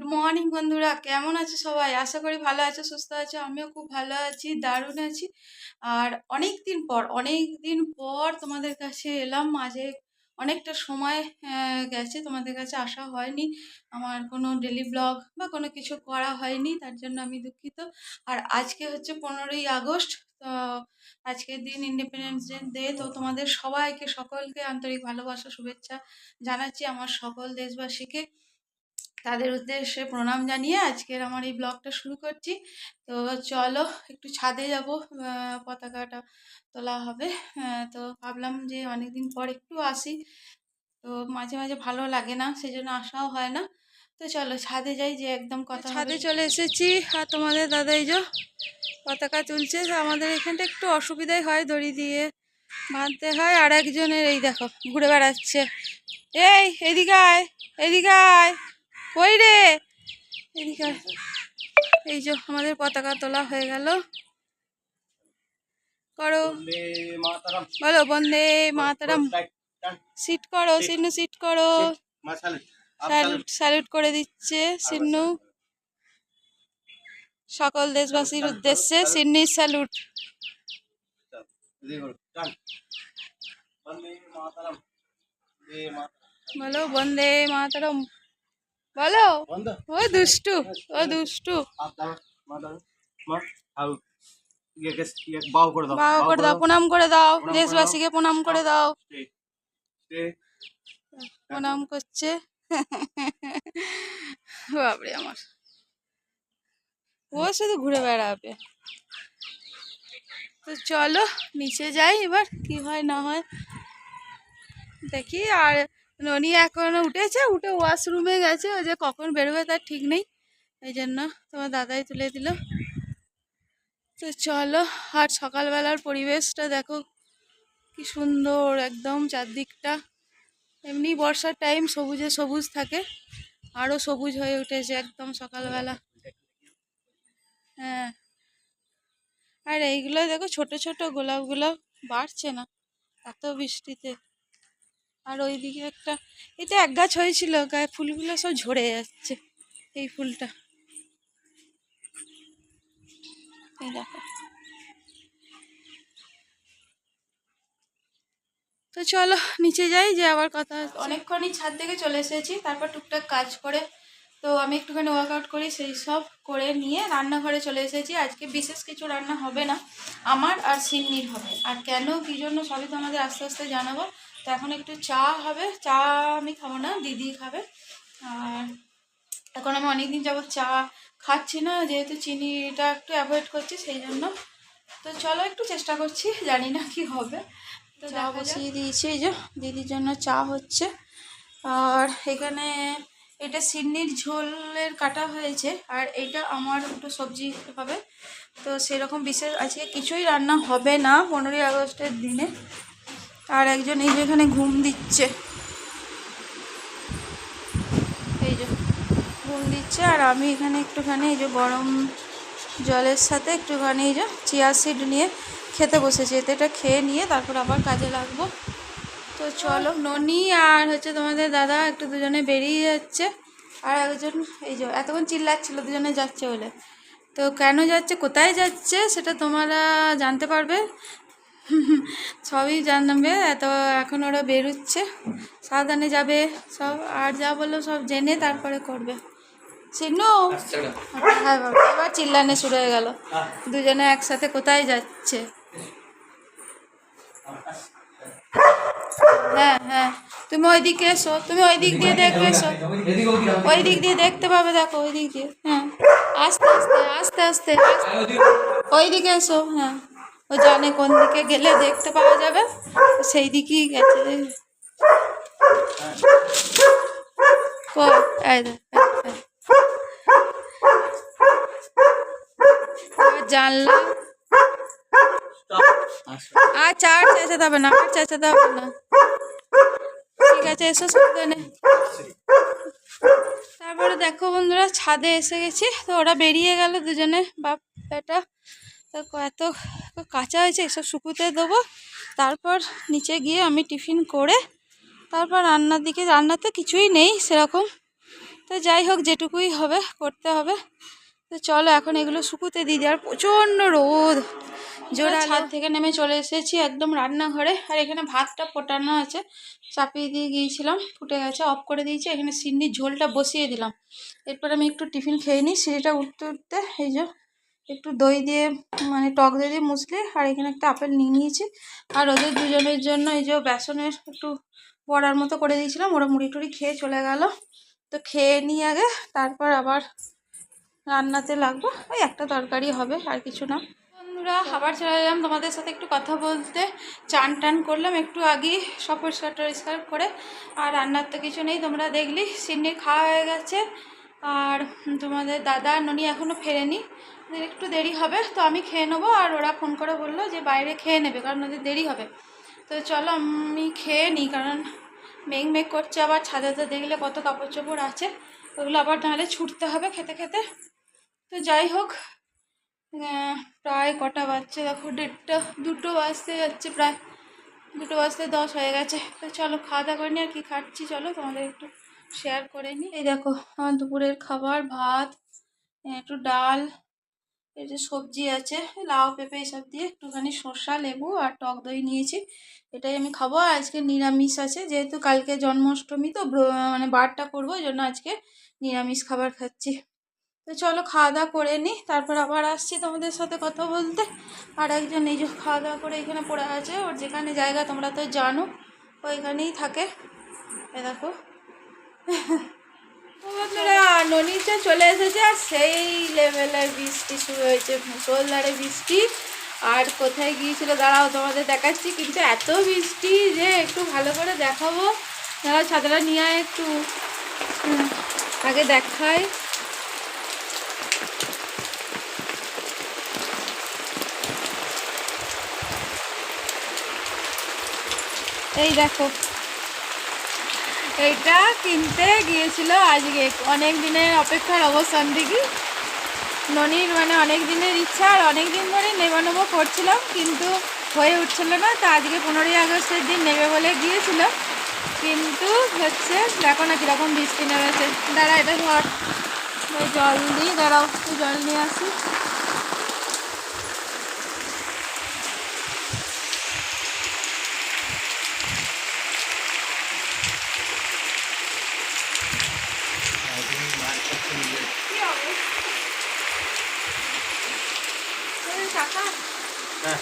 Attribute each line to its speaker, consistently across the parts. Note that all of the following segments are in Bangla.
Speaker 1: গুড মর্নিং বন্ধুরা। কেমন আছে সবাই? আশা করি ভালো আছো, সুস্থ আছো। আমিও খুব ভালো আছি, দারুণ আছি। আর অনেক দিন পর অনেক দিন পর তোমাদের কাছে এলাম। মাঝে অনেকটা সময় গেছে। তোমাদের কাছে আসা হয়নি। আমার কোনো ডেলি ব্লগ বা কোনো কিছু করা হয়নি, তার জন্য আমি দুঃখিত। আর আজকে হচ্ছে পনেরোই আগস্ট, তো আজকের দিন ইন্ডিপেন্ডেন্স ডে তো তোমাদের সবাইকে, সকলকে আন্তরিক ভালোবাসা, শুভেচ্ছা জানাচ্ছি আমার সকল দেশবাসীকে। তাদের উদ্দেশ্যে প্রণাম জানিয়ে আজকের আমার এই ব্লগটা শুরু করছি। তো চলো একটু ছাদে যাব পতাকাটা তোলা হবে। তো ভাবলাম যে অনেকদিন পর একটু আসি। তো মাঝে মাঝে ভালো লাগে না সেই জন্য আসাও হয় না। তো চলো ছাদে যাই যে একদম কথা ছাদে চলে এসেছি। আর তোমাদের দাদা এই যে পতাকা তুলছে তো আমাদের এখানটা একটু অসুবিধাই হয় দড়ি দিয়ে বাঁধতে হয়। আর একজনের এই দেখো ঘুরে বেড়াচ্ছে। এই এদিকে আয় এদিকে আয়। কই রে? এদিকে এই যে আমাদের পতাকা তোলা হয়ে গেল। করো। বলো বন্দে মাতারাম। সিট করো সিন্নু সিট করো।
Speaker 2: স্যালুট
Speaker 1: স্যালুট করে দিচ্ছে সিন্নু। সকল দেশবাসীর উদ্দেশ্যে সিন্নি স্যালুট বলো বন্দে মাতারম। বলো। ও দুষ্টু ও দুষ্টু।
Speaker 2: আউ ইয়ে ইয়ে বাও করে দাও
Speaker 1: প্রণাম করে দাও। দেশবাসীকে প্রণাম করে দাও। প্রণাম করছে। বাপরে আমার। ও শুধু ঘুরে বেড়াবে। তো চলো নিচে যাই এবার কি হয় না হয়। দেখি আর ননি এখন উঠেছে, উঠে ওয়াশরুমে গেছে, ওই যে কখন বেরোবে তার ঠিক নেই, এই জন্য তোমার দাদাই তুলে দিল। তো চলো, আর সকালবেলার পরিবেশটা দেখো কি সুন্দর একদম চারদিকটা। এমনি বর্ষার টাইম সবুজে সবুজ থাকে আরও সবুজ হয়ে উঠেছে একদম সকালবেলা। হ্যাঁ। আর এইগুলো দেখো ছোট ছোট গোলাপগুলো বাড়ছে না, এত বৃষ্টিতে। আর ওইদিকে একটা এটা এক গাছ হয়েছিল, গায়ে ফুলগুলো সব ঝরে যাচ্ছে, এই ফুলটা। তো চলো, নিচে যাই, যে আবার কথা অনেকক্ষণই ছাদ থেকে চলে এসেছি, তারপর টুকটাক কাজ করে, তো আমি একটুখানি ওয়ার্কআউট করি, সেই সব করে নিয়ে রান্নাঘরে চলে এসেছি। আজকে বিশেষ কিছু রান্না হবে না, আমার আর সিন্নির হবে। আর কেন, কী জন্য, সবই তো আমাদের আস্তে আস্তে জানাব। তো এখন একটু চা হবে। চা আমি খাব না দিদি খাবে। আর এখন আমি অনেকদিন যাবত চা খাচ্ছি না যেহেতু চিনিটা একটু অ্যাভয়েড করছি সেই জন্য। তো চলো একটু চেষ্টা করছি জানি না কি হবে। তো চা বসিয়ে দিয়েছি এই যে দিদির জন্য চা হচ্ছে। আর এখানে এটা সিন্নির ঝোলের কাটা হয়েছে আর এটা আমার একটু সবজি হবে। তো সেরকম বিশেষ আজকে কিছুই রান্না হবে না পনেরোই আগস্টের দিনে। আর একজন এই যে এখানে ঘুম দিচ্ছে। এই যে ঘুম দিচ্ছে আর আমি এখানে একটুখানি এই যে গরম জলের সাথে একটুখানি এই যে চিয়া সিড নিয়ে খেতে বসেছি। এতে এটা খেয়ে নিয়ে তারপর আবার কাজে লাগবো। তো চলো, ননি আর হচ্ছে তোমাদের দাদা একটু দুজনে বেরিয়ে যাচ্ছে। আর একজন এই যে এতক্ষণ চিল্লাচ্ছিল, দুজনে যাচ্ছে বলে। তো কেন যাচ্ছে, কোথায় যাচ্ছে সেটা তোমরা জানতে পারবে। সবই জানবে এত এখন ওরা বেরোচ্ছে। সাবধানে যাবে সব আর যা বলল সব জেনে তারপরে করবে। সিনু হ্যাঁ বাবা এবার চিল্লানে শুরু হয়ে গেল। দুজনে একসাথে কোথায় যাচ্ছে? হ্যাঁ হ্যাঁ। তুমি ওই দিকে এসো তুমি ওই দিক দিয়ে দেখবে এসো। ওই দিক দিয়ে দেখতে পাবে দেখো ওই দিক দিয়ে। হ্যাঁ। আস্তে আস্তে আস্তে আস্তে। আস্তে। ওই দিকে এসো হ্যাঁ। ও জানে কোন দিকে গেলে দেখতে পাওয়া যাবে। সেই দিকেই গেছে। জানলা। আচ্ছা আর চেঁচাতে হবে না, আর চেঁচাতে হবে না। ঠিক আছে, এসো সাবধানে। তারপরে দেখো বন্ধুরা, ছাদে এসে গেছি। তো ওরা বেরিয়ে গেল দুজনে, বাপ, বেটা। তো এত কাঁচা হয়েছে এসব শুকুতে দেবো। তারপর নিচে গিয়ে আমি টিফিন করে তারপর রান্নার দিকে রান্নাতে কিছুই নেই সেরকম। তো যাই হোক যেটুকুই হবে করতে হবে। তো চলো এখন এগুলো শুকুতে দিই। আর প্রচণ্ড রোদ। জোড়া ছাদ থেকে নেমে চলে এসেছি একদম রান্নাঘরে। আর এখানে ভাতটা ফোটানো আছে। চাপিয়ে দিয়ে গিয়েছিলাম ফুটে গেছে অফ করে দিয়েছি। এখানে সিন্নির ঝোলটা বসিয়ে দিলাম। এরপর আমি একটু টিফিন খেয়ে নিই। সিঁড়িটা উঠতে উঠতে এই যে একটু দই দিয়ে মানে টক দই দিয়ে মুসলি আর এখানে একটা আপেল নিয়ে নিয়েছি। আর ওদের দুজনের জন্য এই যে বেসনের একটু বড়ার মতো করে দিয়েছিলাম, ওরা মুড়ি টুড়ি খেয়ে চলে গেল। তো খেয়ে নিই আগে তারপর আবার রান্নাতে লাগবো। ওই একটা তরকারি হবে, আর কিছু না। বন্ধুরা আবার চলে এলাম। তোমাদের সাথে একটু কথা বলতে চান টান করলাম, একটু আগেই সব পরিষ্কার টরিষ্কার করে। আর রান্নার তো কিছু নেই, তোমরা দেখলি সিন্নির খাওয়া হয়ে গেছে। আর তোমাদের দাদা ননি এখনও ফেরেনি। একটু দেরি হবে, তো আমি খেয়ে নেব। আর ওরা ফোন করে বলল যে বাইরে খেয়ে নেবে, কারণ ওদের দেরি হবে। তো চলো আমি খেয়ে নিই, কারণ মেঘ মেঘ করছে আবার ছাদেতে দেখলে কত কাপড় চোপড় আছে। ওগুলো আবার নাহলে ছুটতে হবে খেতে খেতে। তো যাই হোক প্রায় কটা বাজছে, দেখো দেড়টা, দুটো বাজতে যাচ্ছে প্রায়। দুটো বাজতে দশ হয়ে গেছে। তো চলো খাওয়া দাওয়া করে নিই, আর কি খাচ্ছি চলো, তোমাদের একটু শেয়ার করে নিই। এই দেখো, আমার দুপুরের খাবার, ভাত, একটু ডাল এই যে সবজি আছে, লাউ, পেঁপে এসব দিয়ে একটুখানি শসা লেবু আর টক দই নিয়েছি। এটাই আমি খাব। আজকে নিরামিষ আছে, যেহেতু কালকে জন্মাষ্টমী তো মানে বারটা করব ওই জন্য আজকে নিরামিষ খাবার খাচ্ছি। তো চলো খাওয়া দাওয়া করে নিই তারপর আবার আসছি তোমাদের সাথে কথা বলতে। আর একজন এই যে খাওয়া দাওয়া করে এখানে পড়ে আছে, ওর যেখানে জায়গা তোমরা তো জানো, ওইখানেই থাকে। এ দেখো। বন্ধুরা চলে এসেছে আর সেই লেভেলের বৃষ্টি শুরু হয়েছে, মুসলধারে বৃষ্টি। আর কোথায় গিয়েছিল দাঁড়াও, তোমাদের দেখাচ্ছি, কিন্তু এত বৃষ্টি যে একটু ভালো করে দেখাবো। দাঁড়াও, ছাতাটা নিয়ে একটু। আগে দেখাই। এই দেখো। এইটা কিনতে গিয়েছিল আজকে। অনেক দিনের অপেক্ষার অবসান দেখি। ননির মানে অনেক দিনের ইচ্ছা আর অনেক দিন ধরে নেব নেব করছিলাম, কিন্তু হয়ে উঠছিল না। তো আজকে পনেরোই আগস্টের দিন নেবে বলে গিয়েছিল। কিন্তু হচ্ছে, দেখো না কীরকম বৃষ্টি নেমেছে। দাঁড়া, এটা ধর। জল দিই দাঁড়াও জল নিয়ে আসি। কি হবে এই টাকা
Speaker 2: হ্যাঁ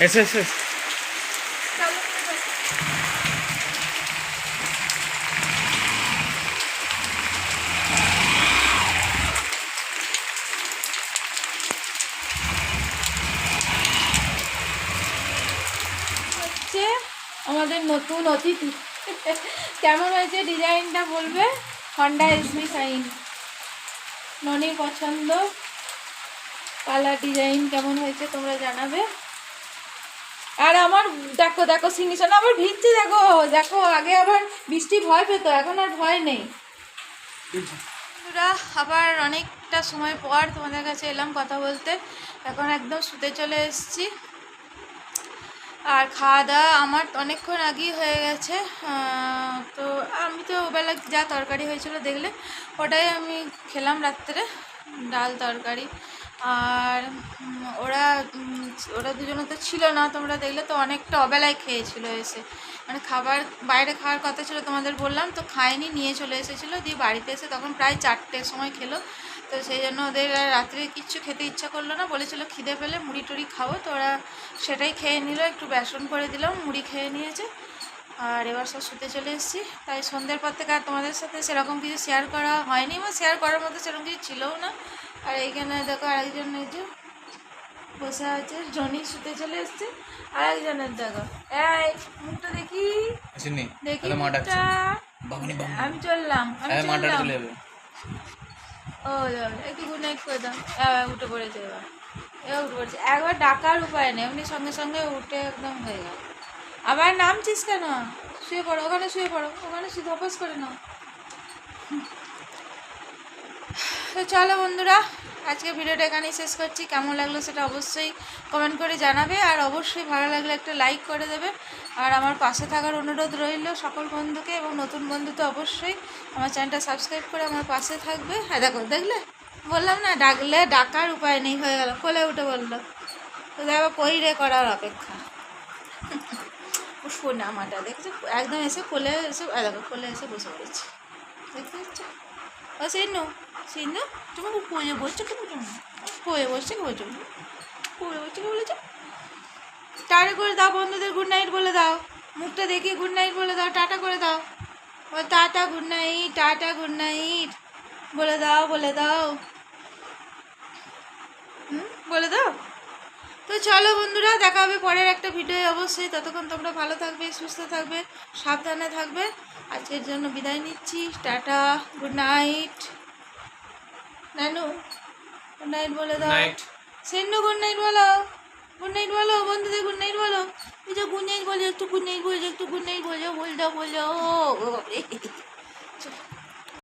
Speaker 2: এসে এসে
Speaker 1: চালু করে দাও। হচ্ছে আমাদের নতুন অতিথি। কেমন হয়েছে ডিজাইনটা বলবে? হন্ডা এসবি সাইন ননির পছন্দ? কালার ডিজাইন কেমন হয়েছে তোমরা জানাবে? আর আমার, দেখো দেখো সিগনেচার আবার ভিজছে, দেখো দেখো, আগে আবার বৃষ্টি ভয় পেতো, এখন আর ভয় নেই। বন্ধুরা, আবার অনেকটা সময় পর তোমাদের কাছে এলাম কথা বলতে। এখন একদম শুতে চলে এসেছি। আর খাওয়া দাওয়া আমার অনেকক্ষণ আগেই হয়ে গেছে তো আমি তো ওবেলা যা তরকারি হয়েছিল দেখলে, ওটাই আমি খেলাম রাত্রে, ডাল তরকারি। আর ওরা ওরা দুজনে তো ছিল না, তোমরা দেখলে তো অনেকটা অবেলায় খেয়েছিল এসে। মানে খাবার, বাইরে খাওয়ার কথা ছিল তোমাদের বললাম, তো খায়নি নিয়ে চলে এসেছিল, দিয়ে বাড়িতে এসে তখন প্রায় চারটের সময় খেলো। তো সেই জন্য ওদের আর রাত্রে কিচ্ছু খেতে ইচ্ছা করল না। বলেছিল খিদে পেলে মুড়ি টুড়ি খাব। তো ওরা সেটাই খেয়ে নিল। একটু বেসন করে দিলাম মুড়ি খেয়ে নিয়েছে। আর এবার সব শুতে চলে এসেছি। তাই সন্ধ্যের পর থেকে আর তোমাদের সাথে সেরকম কিছু শেয়ার করা হয়নি। বা শেয়ার করার মতো সেরকম কিছু ছিলও না। আর এইখানে দেখো আরেকজন এই যে বসে আছে। জনি শুতে চলে এসছে। আর একজনের দেখো। এই মুখটা দেখি। দেখি আমি চললাম আমি
Speaker 2: হ্যাঁ
Speaker 1: চললাম। ও একটু গুড নাইট করে দাও। এবার উঠে পড়েছে এবার। এবার উঠে পড়েছে। একবার ডাকার উপায় নেই, এমনি সঙ্গে সঙ্গে উঠে একদম হয়ে গেল। আবার নামছিস কেন? শুয়ে পড়ো, ওখানে শুয়ে পড়ো, ওখানে শুয়ে, ধপাস করে নাও। তো চলো বন্ধুরা আজকে ভিডিওটা এখানেই শেষ করছি। কেমন লাগল সেটা অবশ্যই কমেন্ট করে জানাবে আর অবশ্যই ভালো লাগলে একটা লাইক করে দেবে। আর আমার পাশে থাকার অনুরোধ রইল সকল বন্ধুকে এবং নতুন বন্ধু তো অবশ্যই। আমার চ্যানেলটা সাবস্ক্রাইব করে আমার পাশে থাকবে। হ্যাঁ দেখো, দেখলে? বললাম না, ডাকলে ডাকার উপায় নেই, হয়ে গেল, কোলে উঠে বলল। তো দেখো পইরে করার অপেক্ষা। শোনা আমাটা দেখছ? একদম এসে কোলে এসে দেখো, কোলে এসে বসে পড়েছে। দেখতে পাচ্ছ? ও সিনু সিনু তুমি পড়ে বসছো কি বুঝো পড়ে বসছে কি বুঝো পড়ে বসছে কি বলেছ টাটা করে দাও বন্ধুদের গুড নাইট বলে দাও মুখটা দেখিয়ে গুড নাইট বলে দাও টাটা করে দাও বল tata good night tata good night বলে দাও বলে দাও হুম বলে দাও তো চলো বন্ধুরা দেখা হবে পরের একটা ভিডিও অবশ্যই ততক্ষণ তোমরা ভালো থাকবে সুস্থ থাকবে সাবধানে থাকবে আজকের জন্য বিদায় নিচ্ছি টাটা গুড নাইট নানু গুড নাইট বলে দাও
Speaker 3: নাইট
Speaker 1: সেন্নু গুড নাইট বলো গুড নাইট বলো বন্ধুদের গুড নাইট বলো এই যে গুড নাইট বলে একটু গুড নাইট বলে একটু গুড নাইট বলে বল দাও বল